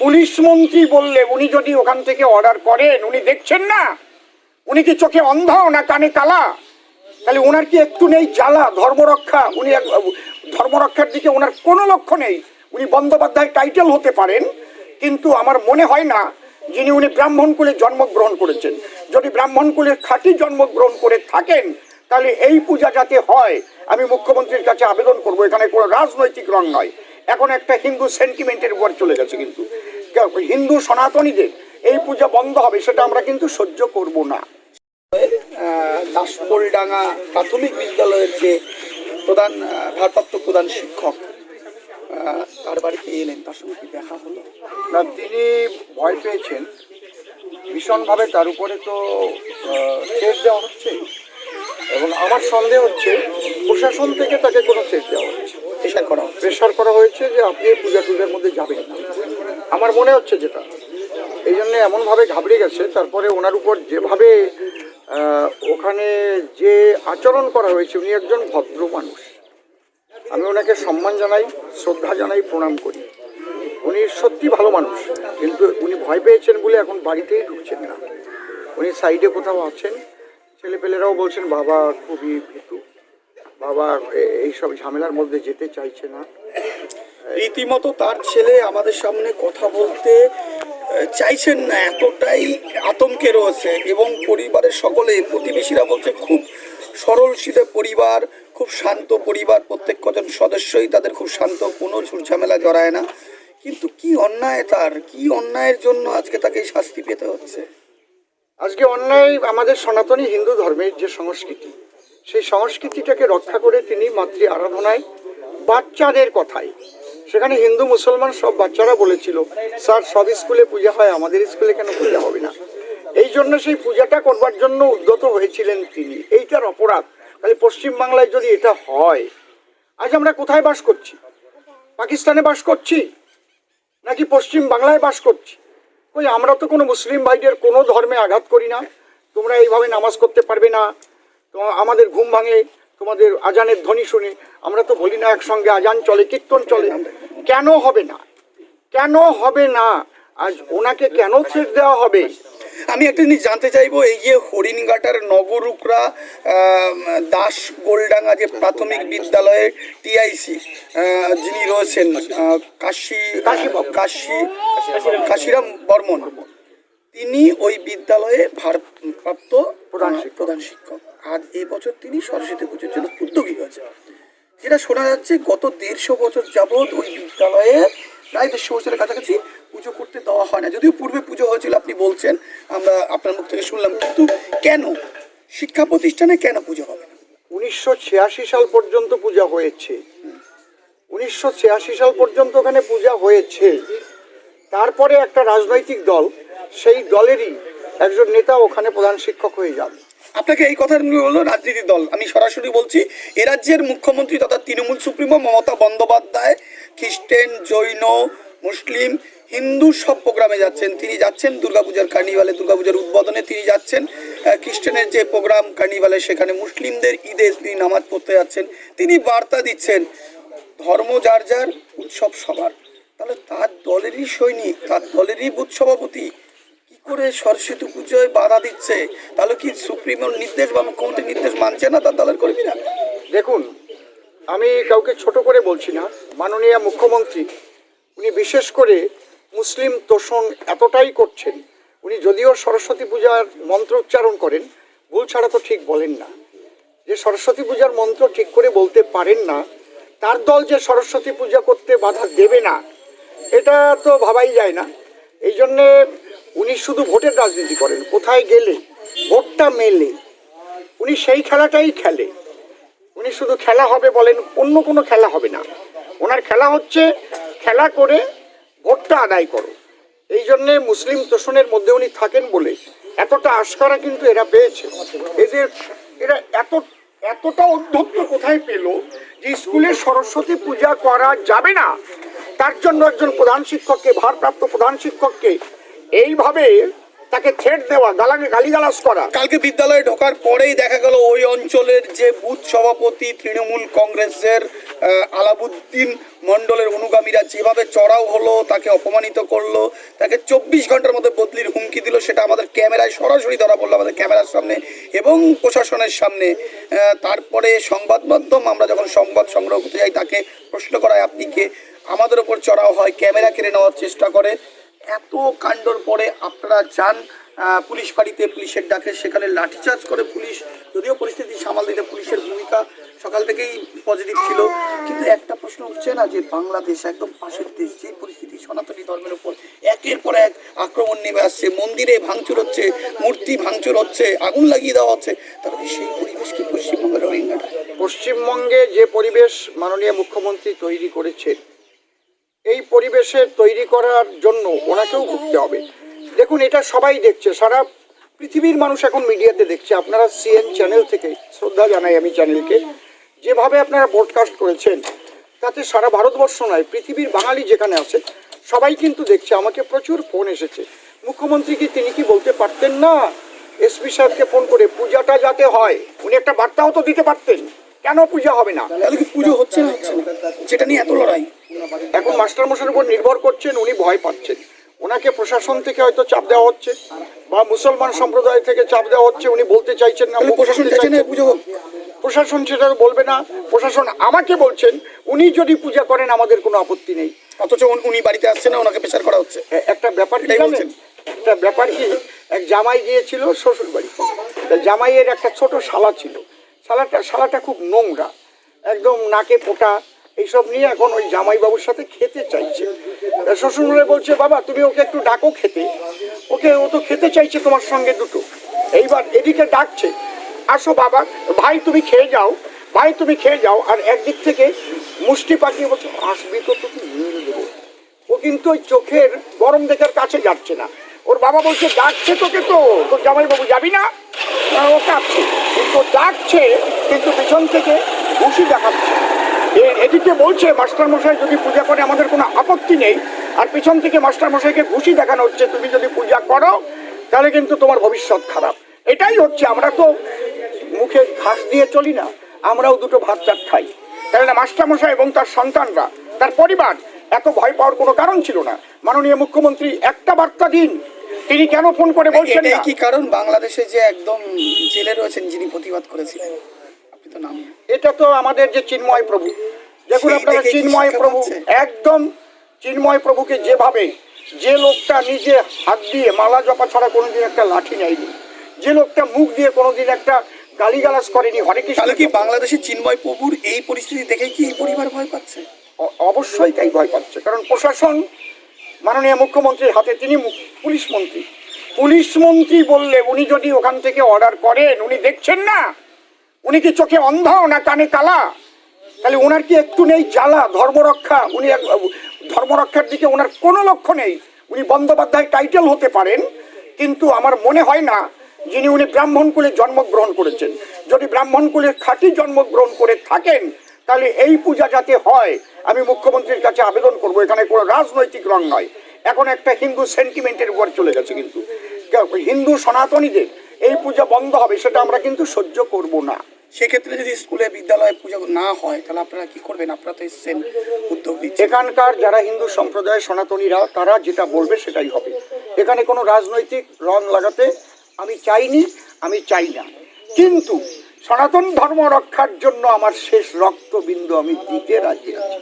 Police মন্ত্রী বললে, উনি যদি ওখান থেকে অর্ডার করেন, উনি দেখছেন না। উনি কি চোখে অন্ধ না কানে কালা? তাহলে ওনার কি একটু নেই জ্বালা, ধর্মরক্ষা? উনি ধর্মরক্ষার দিকে ওনার কোনো লক্ষ্য নেই। উনি বন্দ্যোপাধ্যায় টাইটেল হতে পারেন, কিন্তু আমার মনে হয় না যিনি উনি ব্রাহ্মণ কুলে জন্মগ্রহণ করেছেন। যদি ব্রাহ্মণ কুলের খাঁটি জন্মগ্রহণ করে থাকেন, তাহলে এই পূজা যাতে হয়, আমি মুখ্যমন্ত্রীর কাছে আবেদন করব। এখানে কোনো রাজনৈতিক রং নয়। এখন একটা হিন্দু সেন্টিমেন্টের উপর চলে গেছে কিন্তু। হিন্দু সনাতনীদের এই পূজা বন্ধ হবে, সেটা আমরা কিন্তু সহ্য করব না। দাসপোলডাঙ্গা প্রাথমিক বিদ্যালয়ের যে প্রধান ভারপ্রাপ্ত প্রধান শিক্ষক তার বাড়িতে এলেন, তার সঙ্গে দেখা হলো। না, তিনি ভয় পেয়েছেন। ভীষণভাবে তার উপরে তো সেচ দেওয়া হচ্ছে। এবং আমার সন্দেহ হচ্ছে, প্রশাসন থেকে তাকে কোনো সেচ দেওয়া হচ্ছে প্রেশার করা প্রেশার করা হয়েছে যে আপনি পূজা টুজার মধ্যে যাবেন আমার মনে হচ্ছে যেটা, এই জন্য এমনভাবে ঘাবড়ে গেছে, তারপরে ওনার উপর যেভাবে ওখানে যে আচরণ করা হয়েছে, উনি একজন ভদ্র মানুষ। আমি ওনাকে সম্মান জানাই, শ্রদ্ধা জানাই, প্রণাম করি। উনি সত্যি ভালো মানুষ, কিন্তু উনি ভয় পেয়েছেন বলে এখন বাড়িতেই ঢুকছেন না। উনি সাইডে কোথাও আছেন, ছেলেপেলেরাও বলছেন, বাবা, খুবই ভীতু। বাবা এইসব ঝামেলার মধ্যে যেতে চাইছে না। রীতিমতো তার ছেলে আমাদের সামনে কথা বলতে চাইছেন না এতটাই আতঙ্কে রয়েছে এবং পরিবারের সকলে প্রতিবেশীরা বলছে খুব সরল শীতে পরিবার খুব শান্ত পরিবার প্রত্যেক কজন সদস্যই তাদের খুব শান্ত কোনো ঝুটঝামেলা জড়ায় না। কিন্তু কি অন্যায় তার কি অন্যায়ের জন্য আজকে তাকে শাস্তি পেতে হচ্ছে? আজকে অন্যায় আমাদের সনাতনী হিন্দু ধর্মের যে সংস্কৃতি সেই সংস্কৃতিটাকে রক্ষা করে তিনি মাতৃ আরাধনায় বাচ্চাদের কথায় সেখানে হিন্দু, মুসলমান সব বাচ্চারা বলেছিল, স্যার, সব স্কুলে পূজা হয়, আমাদের স্কুলে কেন পূজা হবে না? এই জন্য সেই পূজাটা করবার জন্য উদ্যত হয়েছিলেন তিনি। এইটার অপরাধ। তাহলে পশ্চিমবাংলায় যদি এটা হয়, আজ আমরা কোথায় বাস করছি? পাকিস্তানে বাস করছি? নাকি পশ্চিম বাংলায় বাস করছি? ওই আমরা তো কোনো মুসলিম ভাইদের কোনো ধর্মে আঘাত করি না। তোমরা এইভাবে নামাজ করতে পারবে না। আমাদের ঘুম ভাঙে তোমাদের আজানের ধ্বনি শুনে। আমরা তো বলি না একসঙ্গে আজান চলে কীর্তন চলে। কেন হবে না? কেন হবে না? আজ ওনাকে কেন ছেড় দেওয়া হবে? আমি একটা জিনিস জানতে চাইব এই যে হরিণঘাটার নগরুকরা দাস গোলডাঙ্গা যে প্রাথমিক বিদ্যালয়ে টিআইসি যিনি রয়েছেন কাশি। কাশি কাশিরাম বর্মন। তিনি ওই বিদ্যালয়ে ভারপ্রাপ্ত প্রধান শিক্ষক। প্রধান শিক্ষক। আজ এই বছর তিনি সরস্বতী পুজোর জন্য উদ্যোগী হয়েছে যেটা শোনা যাচ্ছে গত দেড়শো বছর যাবৎ ওই বিদ্যালয়ে প্রায় দেড়শো বছরের কাছাকাছি পুজো করতে দেওয়া হয় না। যদিও পূর্বে পুজো হয়েছিল আপনি বলছেন আমরা আপনার মুখ থেকে শুনলাম কিন্তু কেন? শিক্ষা প্রতিষ্ঠানে কেন পুজো হবে না? উনিশশো ছিয়াশি সাল পর্যন্ত পূজা হয়েছে। উনিশশো ছিয়াশি সাল পর্যন্ত ওখানে পূজা হয়েছে। তারপরে একটা রাজনৈতিক দল সেই দলেরই একজন নেতা ওখানে প্রধান শিক্ষক হয়ে যান। আপনাকে এই কথাগুলো হলো রাজনীতি দল। আমি সরাসরি বলছি, এ রাজ্যের মুখ্যমন্ত্রী তথা তৃণমূল সুপ্রিমো মমতা বন্দ্যোপাধ্যায় খ্রিস্টান, জৈন, মুসলিম, হিন্দু সব প্রোগ্রামে যাচ্ছেন। তিনি যাচ্ছেন দুর্গাপূজার কার্নিভালে। দুর্গাপূজার উদ্বোধনে তিনি যাচ্ছেন খ্রিস্টানের যে প্রোগ্রাম কার্নিভালে, সেখানে মুসলিমদের ঈদে তিনি নামাজ পড়তে যাচ্ছেন। তিনি বার্তা দিচ্ছেন, ধর্ম যার যার, উৎসব সবার। তাহলে তার দলেরই সৈনিক, তার দলেরই বুথ সভাপতি করে সরস্বতী পুজোয় বাধা দিচ্ছে, তাহলে কি সুপ্রিমোর নির্দেশ বা মুখ্যমন্ত্রীর নির্দেশ মানছে না তার দলের কর্মীরা? দেখুন, আমি কাউকে ছোট করে বলছি না, মাননীয় মুখ্যমন্ত্রী, উনি বিশেষ করে মুসলিম তোষণ এতটাই করছেন, উনি যদিও সরস্বতী পূজার মন্ত্র উচ্চারণ করেন, ভুল ছাড়া তো ঠিক বলেন না। যে সরস্বতী পূজার মন্ত্র ঠিক করে বলতে পারেন না, তার দল যে সরস্বতী পূজা করতে বাধা দেবে না, এটা তো ভাবাই যায় না। এই জন্যে উনি শুধু ভোটের রাজনীতি করেন, কোথায় গেলে? ভোটটা মেলে। উনি সেই খেলাটাই খেলে। উনি শুধু খেলা হবে বলেন, অন্য কোনো খেলা হবে না। ওনার খেলা হচ্ছে খেলা করে ভোটটা আদায় করো। এই জন্যে মুসলিম তোষণের মধ্যে উনি থাকেন বলে এতটা আস্কারা কিন্তু এরা পেয়েছে। এদের, এরা এত, এতটা অধ্যক্ষ কোথায় পেল যে স্কুলে সরস্বতী পূজা করা যাবে না। তার জন্য একজন প্রধান শিক্ষককে, ভারপ্রাপ্ত প্রধান শিক্ষককে এইভাবে তাকে থ্রেট দেওয়া গালা গালিগালাজ করা। কালকে বিদ্যালয়ে ঢোকার পরেই দেখা গেল ওই অঞ্চলের যে বুথ সভাপতি তৃণমূল কংগ্রেসের আলাবুদ্দিন মণ্ডলের অনুগামীরা যেভাবে চড়াও হলো, তাকে অপমানিত করল, তাকে চব্বিশ ঘণ্টার মধ্যে বদলির হুমকি দিল, সেটা আমাদের ক্যামেরায় সরাসরি ধরা পড়ল আমাদের ক্যামেরার সামনে এবং প্রশাসনের সামনে। তারপরে সংবাদ মাধ্যম, আমরা যখন সংবাদ সংগ্রহ করতে যাই, তাকে প্রশ্ন করায়, আপনি কে? আমাদের ওপর চড়াও হয়, ক্যামেরা কেড়ে নেওয়ার চেষ্টা করে। এত কাণ্ডর পরে আপনারা যান পুলিশ বাড়িতে, পুলিশের ডাকে, সেখানে লাঠিচার্জ করে পুলিশ, যদিও পরিস্থিতি সামাল দিতে পুলিশের ভূমিকা সকাল থেকেই পজিটিভ ছিল। কিন্তু একটা প্রশ্ন উঠছে না যে বাংলাদেশ একদম পাশের দেশ, যে পরিস্থিতি সনাতনী ধর্মের উপর একের পর এক আক্রমণ নেমে আসছে, মন্দিরে ভাঙচুর হচ্ছে, মূর্তি ভাঙচুর হচ্ছে, আগুন লাগিয়ে দেওয়া হচ্ছে, তাহলে সেই পরিবেশ কি পশ্চিমবঙ্গের রোহিঙ্গাটা পশ্চিমবঙ্গে যে পরিবেশ মাননীয় মুখ্যমন্ত্রী তৈরি করেছেন এই পরিবেশে তৈরি করার জন্য ওনাকেও ভুগতে হবে। দেখুন, এটা সবাই দেখছে, সারা পৃথিবীর মানুষ এখন মিডিয়াতে দেখছে। আপনারা সিএন চ্যানেল থেকে শ্রদ্ধা জানাই আমি চ্যানেলকে যেভাবে আপনারা ব্রডকাস্ট করেছেন, তাতে সারা ভারতবর্ষ নয়, পৃথিবীর বাঙালি যেখানে আছে, সবাই কিন্তু দেখছে। আমাকে প্রচুর ফোন এসেছে। মুখ্যমন্ত্রী কি তিনি কি বলতে পারতেন না? এসপি সাহেবকে ফোন করে, পূজাটা যাতে হয়। উনি একটা বার্তাও তো দিতে পারতেন। কেন পূজা হবে না? পুজো হচ্ছে না হচ্ছে না? যেটা নিয়ে এত লড়াই? এখন মাস্টারমশাইয়ের উপর নির্ভর করছেন উনি ভয় পাচ্ছেন। ওনাকে প্রশাসন থেকে হয়তো চাপ দেওয়া হচ্ছে বা মুসলমান সম্প্রদায় থেকে চাপ দেওয়া হচ্ছে উনি বলতে চাইছেন না প্রশাসন প্রশাসন সেটা বলবে না প্রশাসন আমাকে বলছেন উনি যদি পূজা করেন আমাদের কোনো আপত্তি নেই। অথচ উনি- বাড়িতে আসছেন না ওনাকে প্রেশার করা হচ্ছে। একটা ব্যাপার। একটা ব্যাপার কি এক জামাই গিয়েছিল শ্বশুর বাড়ি জামাইয়ের একটা ছোট শালা ছিল। শালাটা শালাটা খুব নোংরা একদম নাকে পোটা এইসব নিয়ে এখন ওই জামাইবাবুর সাথে খেতে চাইছে। শ্বশুরে বলছে, বাবা, তুমি ওকে একটু ডাকো খেতে। ওকে, ও তো খেতে চাইছে তোমার সঙ্গে দুটো। এইবার এদিকে ডাকছে, আসো বাবা, ভাই তুমি খেয়ে যাও, ভাই তুমি খেয়ে যাও। আর একদিক থেকে মুষ্টি পাকিয়ে বলছে, আসবি তো তোকে মেরে দেবো ও কিন্তু ওই চোখের গরম দেখার কাছে যাচ্ছে না। ওর বাবা বলছে, ডাকছে তোকে তো, তোর জামাইবাবু যাবি না? ও কাঁদছে কিন্তু ডাকছে, কিন্তু পিছন থেকে ঘুষি দেখাচ্ছে। এদিকে বলছে মাস্টারমশাই যদি পূজা করে আমাদের কোনো আপত্তি নেই। আর পিছন থেকে মাস্টারমশাইকে ঘুষি দেখানো হচ্ছে তুমি যদি পূজা করো তাহলে কিন্তু তোমার ভবিষ্যৎ খারাপ। এটাই হচ্ছে আমরা তো মুখে ঘাস দিয়ে চলি না আমরাও দুটো ভাত চাট খাই। কেননা মাস্টারমশাই এবং তার সন্তানরা তার পরিবার এত ভয় পাওয়ার কোনো কারণ ছিল না। মাননীয় মুখ্যমন্ত্রী একটা বার্তা দিন। তিনি কেন ফোন করে বলছেন কি কারণ? বাংলাদেশে যে একদম জেলে রয়েছেন যিনি প্রতিবাদ করেছিলেন। এটা তো আমাদের যে চিন্ময় প্রভু। দেখুন আপনারা চিন্ময় প্রভু একদম চিন্ময় প্রভুকে যেভাবে যে লোকটা নিজে হাত দিয়ে মালা জপা ছাড়া কোনোদিন একটা লাঠি নেয়নি যে লোকটা মুখ দিয়ে কোনোদিন একটা গালিগালাজ করেনি হরে কৃষ্ণ তাহলে কি বাংলাদেশের চিন্ময় প্রভুর এই পরিস্থিতি দেখে কি এই পরিবার ভয় পাচ্ছে? অবশ্যই তাই ভয় পাচ্ছে কারণ প্রশাসন মাননীয় মুখ্যমন্ত্রীর হাতে তিনি পুলিশ মন্ত্রী। পুলিশ মন্ত্রী বললে উনি যদি ওখান থেকে অর্ডার করেন উনি দেখছেন না উনি কি চোখে অন্ধ না কানে কালা? তাহলে ওনার কি একটু নেই জ্বালা, ধর্মরক্ষা? উনি ধর্মরক্ষার দিকে ওনার কোনো লক্ষ্য নেই। উনি বন্দ্যোপাধ্যায় টাইটেল হতে পারেন, কিন্তু আমার মনে হয় না যিনি উনি ব্রাহ্মণ কুলে জন্মগ্রহণ করেছেন। যদি ব্রাহ্মণ কুলের খাঁটি জন্মগ্রহণ করে থাকেন, তাহলে এই পূজা যাতে হয়, আমি মুখ্যমন্ত্রীর কাছে আবেদন করব। এখানে কোনো রাজনৈতিক রং নয়। এখন একটা হিন্দু সেন্টিমেন্টের উপর চলে গেছে কিন্তু। হিন্দু সনাতনীদের এই পূজা বন্ধ হবে, সেটা আমরা কিন্তু সহ্য করব না। সেক্ষেত্রে যদি স্কুলে বিদ্যালয়ে পুজো না হয়, তাহলে আপনারা কি করবেন? আপনারা তো এসছেন, উদ্যোগ নিচ্ছেন এখানকার যারা হিন্দু সম্প্রদায়ের সনাতনীরা, তারা যেটা বলবে সেটাই হবে। এখানে কোনো রাজনৈতিক রং লাগাতে আমি চাইনি, আমি চাই না। কিন্তু সনাতন ধর্ম রক্ষার জন্য আমার শেষ রক্তবিন্দু আমি দিতে রাজি আছি।